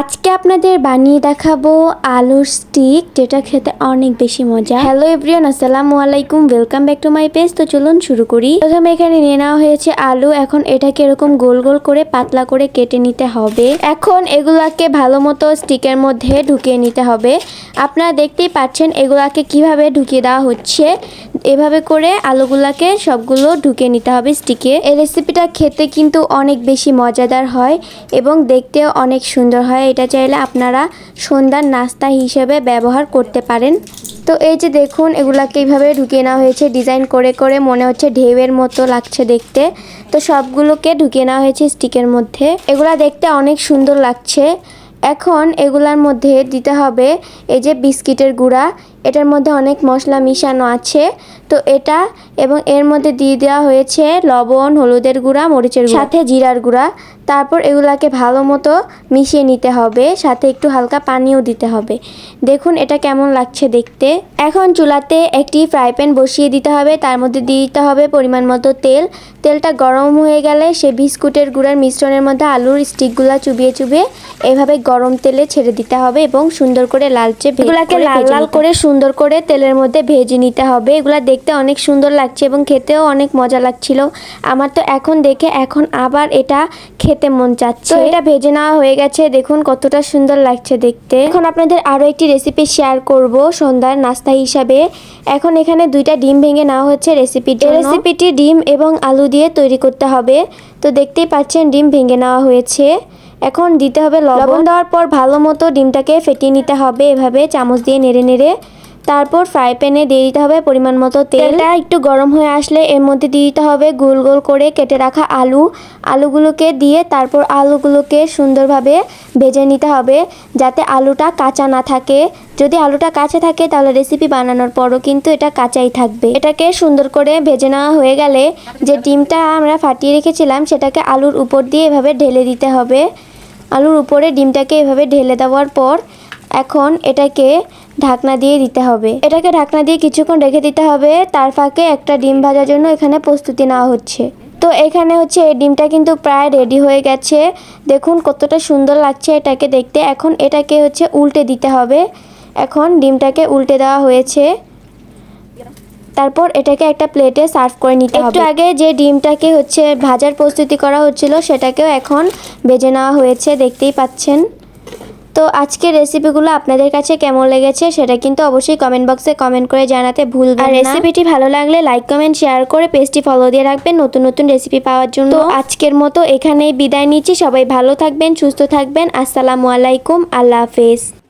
আজকে আপনাদের বানিয়ে দেখাবো আলুর স্টিক যেটা খেতে অনেক বেশি মজা। হ্যালো এভরিওয়ান আসসালামু আলাইকুম welcome back to my page তো চলুন শুরু করি। প্রথমে এখানে নিয়ে নেওয়া হয়েছে আলু। এখন এটাকে এরকম গোল গোল করে পাতলা করে কেটে নিতে হবে। এখন এগুলাকে ভালো মতো স্টিকের মধ্যে ঢুকিয়ে নিতে হবে। আপনারা দেখতেই পাচ্ছেন এগুলাকে কীভাবে ঢুকিয়ে দেওয়া হচ্ছে। এভাবে করে আলুগুলাকে সবগুলো ঢুকিয়ে নিতে হবে স্টিকে এই রেসিপিটা খেতে কিন্তু অনেক বেশি মজাদার হয় এবং দেখতেও অনেক সুন্দর হয়। এটা চাইলে আপনারা সন্ধ্যার নাস্তা হিসেবে ব্যবহার করতে পারেন। তো এই যে দেখুন, এগুলাকে এইভাবে ঢুকিয়ে নেওয়া হয়েছে, ডিজাইন করে করে মনে হচ্ছে ঢেউয়ের মতো লাগছে দেখতে। তো সবগুলোকে ঢুকিয়ে নেওয়া হয়েছে স্টিকের মধ্যে। এগুলা দেখতে অনেক সুন্দর লাগছে। এখন এগুলার মধ্যে দিতে হবে এই যে বিস্কিটের গুঁড়া এটার মধ্যে অনেক মশলা মিশানো আছে। তো এটা এবং এর মধ্যে দিয়ে দেওয়া হয়েছে লবণ হলুদের গুঁড়া মরিচের গুঁড়া সাথে জিরার গুঁড়া। তারপর এগুলাকে ভালো মতো মিশিয়ে নিতে হবে সাথে একটু হালকা পানিও দিতে হবে। দেখুন এটা কেমন লাগছে দেখতে। এখন চুলাতে একটি ফ্রাই প্যান বসিয়ে দিতে হবে তার মধ্যে দিয়ে দিতে হবে পরিমাণ মতো তেল। তেলটা গরম হয়ে গেলে সে বিস্কুটের গুঁড়ার মিশ্রণের মধ্যে আলুর স্টিকগুলা চুবিয়ে চুবিয়ে এভাবে গরম তেলে ছেড়ে দিতে হবে এবং সুন্দর করে লালচে এগুলাকে লাল লাল করে সুন্দর করে তেলের মধ্যে ভেজে নিতে হবে। এগুলা দেখতে অনেক সুন্দর লাগছে এবং খেতেও অনেক মজা লাগছিল। আমার তো এখন দেখে এখন আবার এটা খেতে মন চাচ্ছে। এটা ভেজে নেওয়া হয়ে গেছে। দেখুন কতটা সুন্দর লাগছে দেখতে। এখন আপনাদের আরও একটি রেসিপি শেয়ার করব সন্ধ্যার নাস্তা হিসাবে। এখন এখানে দুইটা ডিম ভেঙে নেওয়া হচ্ছে জন্য। রেসিপিটি ডিম এবং আলু দিয়ে তৈরি করতে হবে। তো দেখতেই পাচ্ছেন ডিম ভেঙে নেওয়া হয়েছে। এখন দিতে হবে লবণ। দেওয়ার পর ভালো মতো ডিমটাকে ফেটিয়ে নিতে হবে এভাবে চামচ দিয়ে নেড়ে নেড়ে। তারপর ফ্রাই প্যানে দিয়ে দিতে হবে পরিমাণ মতো তেলটা একটু গরম হয়ে আসলে এর মধ্যে দিয়ে দিতে হবে গোল গোল করে কেটে রাখা আলু। আলুগুলোকে দিয়ে তারপর আলুগুলোকে সুন্দরভাবে ভেজে নিতে হবে যাতে আলুটা কাঁচা না থাকে। যদি আলুটা কাঁচা থাকে তাহলে রেসিপি বানানোর পরও কিন্তু এটা কাঁচাই থাকবে। এটাকে সুন্দর করে ভেজে নেওয়া হয়ে গেলে যে ডিমটা আমরা ফাটিয়ে রেখেছিলাম সেটাকে আলুর উপর দিয়ে এভাবে ঢেলে দিতে হবে। আলুর উপরে ডিমটাকে এভাবে ঢেলে দেওয়ার পর এখন এটাকে ঢাকনা দিয়ে দিতে হবে। এটাকে ঢাকনা দিয়ে কিছুক্ষণ রেখে দিতে হবে। তার ফাঁকে একটা ডিম ভাজার জন্য এখানে প্রস্তুতি নেওয়া হচ্ছে। তো এখানে হচ্ছে এই ডিমটা কিন্তু প্রায় রেডি হয়ে গেছে। দেখুন কতটা সুন্দর লাগছে এটাকে দেখতে। এখন এটাকে হচ্ছে উল্টে দিতে হবে। এখন ডিমটাকে উল্টে দেওয়া হয়েছে। তারপর এটাকে একটা প্লেটে সার্ভ করে নিতে হবে। একটু আগে যে ডিমটাকে হচ্ছে ভাজার প্রস্তুতি করা হচ্ছিল সেটাকেও এখন ভেজে নেওয়া হয়েছে দেখতেই পাচ্ছেন। তো আজকের রেসিপিগুলো আপনাদের কাছে কেমন লেগেছে সেটা কিন্তু অবশ্যই কমেন্ট বক্সে কমেন্ট করে জানাতে ভুলবেন আর রেসিপিটি ভালো লাগলে লাইক কমেন্ট শেয়ার করে পেজটি ফলো দিয়ে রাখবেন নতুন নতুন রেসিপি পাওয়ার জন্য। তো আজকের মতো এখানেই বিদায় নিচ্ছি। সবাই ভালো থাকবেন সুস্থ থাকবেন। আসসালামু আলাইকুম আল্লাহ হাফেজ।